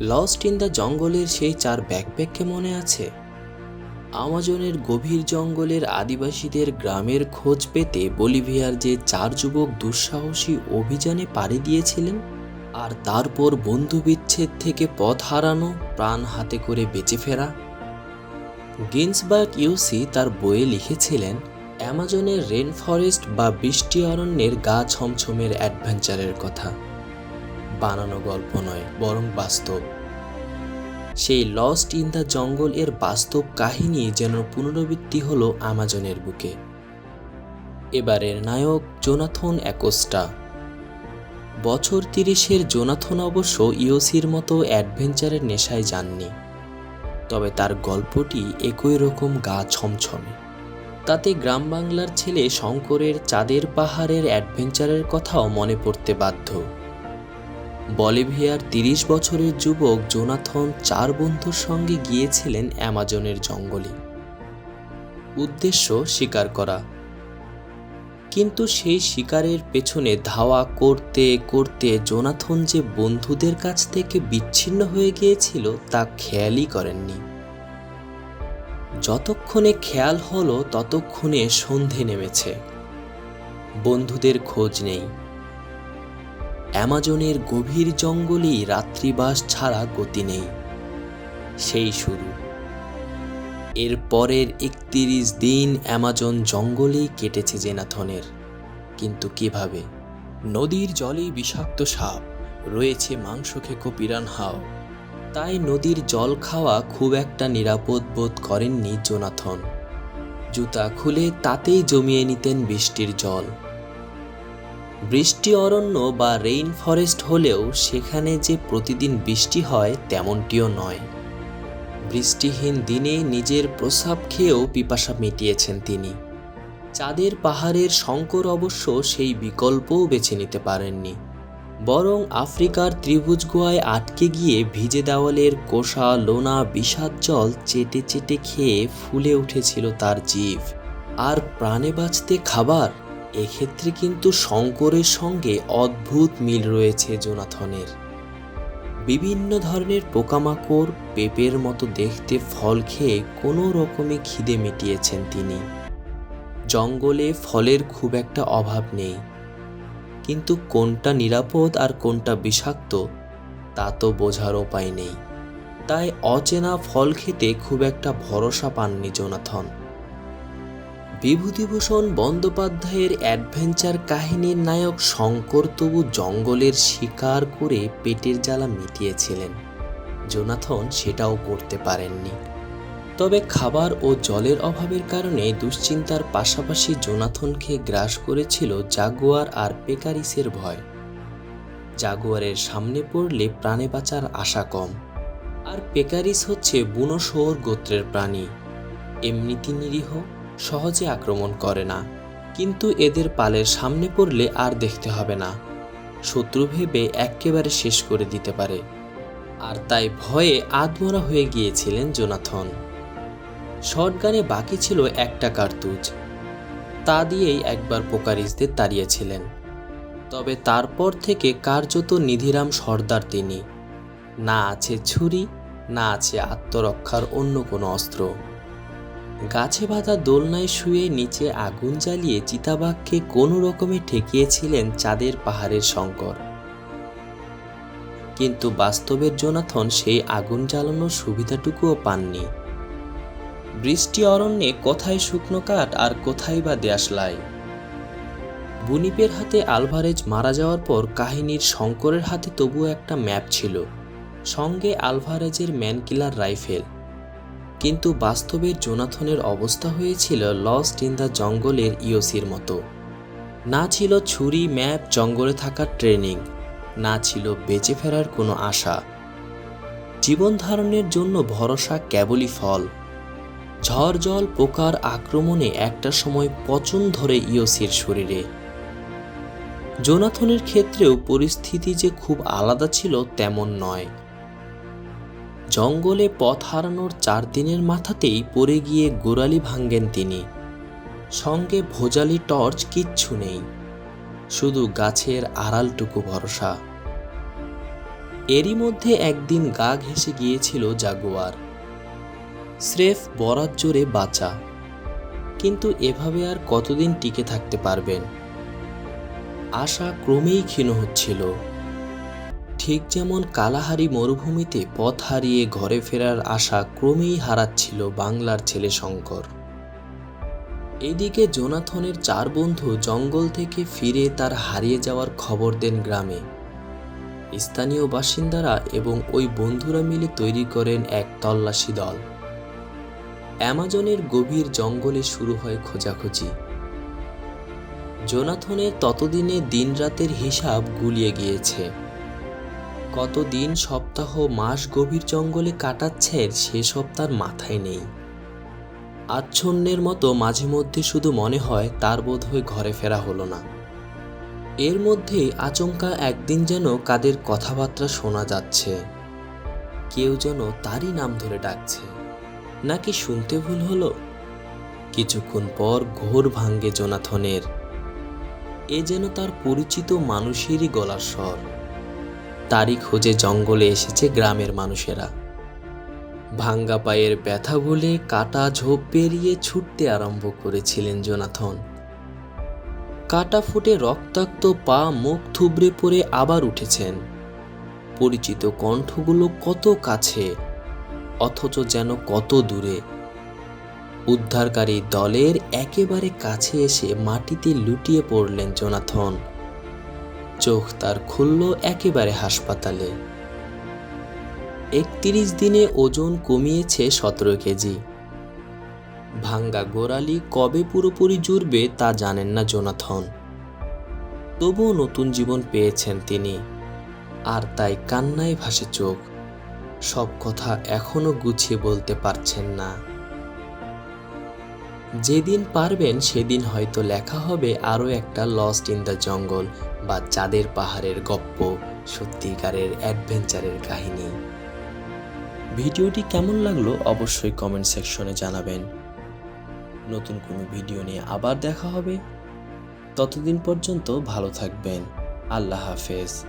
Lost in the জঙ্গলের সেই চার ব্যাকপ্যাককে মনে আছে? আমাজনের গভীর জঙ্গলের আদিবাসীদের গ্রামের খোঁজ পেতে বলিভিয়ার যে চার যুবক দুঃসাহসী অভিযানে পাড়ি দিয়েছিলেন, আর তারপর বন্ধুবিচ্ছেদ থেকে পথ হারানো, প্রাণ হাতে করে বেঁচে ফেরা। গিন্সবার্গ ইউসি তার বইয়ে লিখেছিলেন, অ্যামাজনের রেন ফরেস্ট বা বৃষ্টি অরণ্যের গা ছমছমের অ্যাডভেঞ্চারের কথা। বানানো গল্প নয়, বরং বাস্তব। সেই লস্ট ইন দ্য জঙ্গল এর বাস্তব কাহিনী যেন পুনরাবৃত্তি হলো আমাজনের বুকে। এবারের নায়ক জোনাথন অ্যাকোস্টা বছর তিরিশের জোনাথন অবশ্য ইওসির মতো অ্যাডভেঞ্চারের নেশায় যাননি। তবে তার গল্পটি একই রকম গা ছমছমে। তাতে গ্রাম বাংলার ছেলে শঙ্করের চাঁদের পাহাড়ের অ্যাডভেঞ্চারের কথাও মনে পড়তে বাধ্য। বলিভিয়ার তিরিশ বছরের যুবক জোনাথন চার বন্ধুর সঙ্গে গিয়েছিলেন অ্যামাজনের জঙ্গলে। উদ্দেশ্য শিকার করা। কিন্তু সেই শিকারের পেছনে ধাওয়া করতে করতে জোনাথন যে বন্ধুদের কাছ থেকে বিচ্ছিন্ন হয়ে গিয়েছিল, তা খেয়ালই করেননি। যতক্ষণে খেয়াল হলো, ততক্ষণে সন্ধে নেমেছে। বন্ধুদের খোঁজ নেই। অ্যামাজনের গভীর জঙ্গলেই রাত্রিবাস ছাড়া গতি নেই। সেই শুরু। এর পরের একত্রিশ দিন অ্যামাজন জঙ্গলেই কেটেছে জেনাথনের। কিন্তু কীভাবে? নদীর জলে বিষাক্ত সাপ, রয়েছে মাংস খেকো পিরানহাও তাই নদীর জল খাওয়া খুব একটা নিরাপদ বোধ করেননি জোনাথন। জুতা খুলে তাতেই জমিয়ে নিতেন বৃষ্টির জল। বৃষ্টি, অরণ্য বা রেইন ফরেস্ট হলেও সেখানে যে প্রতিদিন বৃষ্টি হয় তেমনটিও নয়। বৃষ্টিহীন দিনে নিজের প্রসাব খেয়েও পিপাসা মিটিয়েছেন তিনি। চাঁদের পাহাড়ের শঙ্কর অবশ্য সেই বিকল্পও বেছে নিতে পারেননি। বরং আফ্রিকার ত্রিভুজ গোয়ায় আটকে গিয়ে ভিজে দেওয়ালের কোষা, লোনা, বিষাদ জল চেটে চেটে খেয়ে ফুলে উঠেছিল তার জীব। আর প্রাণে বাঁচতে খাবার? এক্ষেত্রে কিন্তু শঙ্করের সঙ্গে অদ্ভুত মিল রয়েছে জোনাথনের। বিভিন্ন ধরনের পোকামাকড়, পেঁপের মতো দেখতে ফল খেয়ে কোনো রকমে খিদে মিটিয়েছেন তিনি। জঙ্গলে ফলের খুব একটা অভাব নেই। কিন্তু কোনটা নিরাপদ আর কোনটা বিষাক্ত, তা তো বোঝার উপায় নেই। তাই অচেনা ফল খেতে খুব একটা ভরসা পাননি জোনাথন। বিভূতিভূষণ বন্দ্যোপাধ্যায়ের অ্যাডভেঞ্চার কাহিনীর নায়ক শঙ্কর তবু জঙ্গলের শিকার করে পেটের জ্বালা মিটিয়েছিলেন। জোনাথন সেটাও করতে পারেননি। তবে খাবার ও জলের অভাবের কারণে দুশ্চিন্তার পাশাপাশি জোনাথনকে গ্রাস করেছিল জাগুয়ার আর পেকারিসের ভয়। জাগুয়ারের সামনে পড়লে প্রাণে বাঁচার আশা কম। আর পেকারিস হচ্ছে বুনো শোর গোত্রের প্রাণী। এমনিতি নিরীহ সহজে আক্রমণ করে না। কিন্তু এদের পালের সামনে পড়লে আর দেখতে হবে না। শত্রু ভেবে একেবারে শেষ করে দিতে পারে। আর তাই ভয়ে আধমরা হয়ে গিয়েছিলেন জোনাথন। শটগানে বাকি ছিল একটা কার্তুজ। তা দিয়েই একবার পোকারিসদের তাড়িয়েছিলেন। তবে তারপর থেকে কার্যত নিধিরাম সর্দার তিনি। না আছে ছুরি, না আছে আত্মরক্ষার অন্য কোনো অস্ত্র। গাছে বাঁধা দোলনায় শুয়ে নিচে আগুন জ্বালিয়ে চিতাবাঘকে কোনো রকমে ঠেকিয়েছিলেন চাঁদের পাহাড়ের শঙ্কর। কিন্তু বাস্তবের জোনাথন সেই আগুন জ্বালানোর সুবিধাটুকুও পাননি। বৃষ্টি অরণ্যে কোথায় শুকনো কাঠ আর কোথায় বা দেশলাই বুনিপের হাতে আলভারেজ মারা যাওয়ার পর কাহিনীর শঙ্করের হাতে তবুও একটা ম্যাপ ছিল। সঙ্গে আলভারেজের ম্যানকিলার রাইফেল। কিন্তু বাস্তবে জোনাথনের অবস্থা হয়েছিল লস্ট ইন দ্য জঙ্গলের ইওসির মতো। না ছিল ছুরি, ম্যাপ, জঙ্গলে থাকার ট্রেনিং, না ছিল বেঁচে ফেরার কোনো আশা। জীবন ধারণের জন্য ভরসা কেবলই ফল। ঝড়, জল, পোকার আক্রমণে একটা সময় পচন ধরে ইওসির শরীরে। জোনাথনের ক্ষেত্রেও পরিস্থিতি যে খুব আলাদা ছিল তেমন নয়। জঙ্গলে পথ হারানোর চার দিনের মাথাতেই পড়ে গিয়ে গোড়ালি ভাঙ্গেন তিনি। সঙ্গে ভোজালি টর্চ কিচ্ছু নেই। শুধু গাছের আড়ালটুকু ভরসা। এরই মধ্যে একদিন গা ঘেঁষে গিয়েছিল জাগুয়ার। স্রেফ বরাত জোরে বাঁচা। কিন্তু এভাবে আর কতদিন টিকে থাকতে পারবেন? আশা ক্রমেই ক্ষীণ হচ্ছিল। ঠিক যেমন কালাহারি মরুভূমিতে পথ হারিয়ে ঘরে ফেরার আশা ক্রমেই হারাচ্ছিল বাংলার ছেলে শঙ্কর। এদিকে জোনাথনের চার বন্ধু জঙ্গল থেকে ফিরে তার হারিয়ে যাওয়ার খবর দেন গ্রামে। স্থানীয় বাসিন্দারা এবং ওই বন্ধুরা মিলে তৈরি করেন এক তল্লাশি দল। অ্যামাজনের গভীর জঙ্গলে শুরু হয় খোঁজাখুঁজি। জোনাথনের ততদিনে দিনরাতের হিসাব গুলিয়ে গিয়েছে। কত দিন সপ্তাহ মাস গভীর জঙ্গলে কাটাচ্ছেন সেসব তার মাথায় নেই। আচ্ছন্নের মতো মাঝে মধ্যে শুধু মনে হয় তার বোধ হয়ে ঘরে ফেরা হলো না। এর মধ্যে আচমকা একদিন যেন কাদের কথাবার্তা শোনা যাচ্ছে। কেউ যেন তারই নাম ধরে ডাকছে। নাকি শুনতে ভুল হলো? কিছুক্ষণ পর ঘোর ভাঙ্গে জোনাথনের। এ যেন তার পরিচিত মানুষেরই গলার স্বর। তারই খোঁজে জঙ্গলে এসেছে গ্রামের মানুষেরা। ভাঙ্গা পায়ের ব্যথা বলে কাটা ঝোপ পেরিয়ে ছুটতে আরম্ভ করেছিলেন জোনাথন। কাটা ফুটে রক্তাক্ত পা মুখ থুবড়ে পড়ে আবার উঠেছেন। পরিচিত কণ্ঠগুলো কত কাছে, অথচ যেন কত দূরে। উদ্ধারকারী দলের একেবারে কাছে এসে মাটিতে লুটিয়ে পড়লেন জোনাথন। চোখ তার খুলল একেবারে হাসপাতালে। একত্রিশ দিনে ওজন কমিয়েছে সতেরো কেজি। ভাঙ্গা গোড়ালি কবে পুরোপুরি জুড়বে তা জানেন না জোনাথন। তবুও নতুন জীবন পেয়েছেন তিনি। আর তাই কান্নায় ভাসে চোখ। সব কথা এখনও গুছিয়ে বলতে পারছেন না। যেদিন পারবেন সেদিন হয়তো লেখা হবে আরও একটা লস্ট ইন দ্য জঙ্গল বা চাঁদের পাহাড়ের গপ্প, সত্যিকারের অ্যাডভেঞ্চারের কাহিনী। ভিডিওটি কেমন লাগল অবশ্যই কমেন্ট সেকশনে জানাবেন। নতুন কোনো ভিডিও নিয়ে আবার দেখা হবে। ততদিন পর্যন্ত ভালো থাকবেন। আল্লাহ হাফেজ।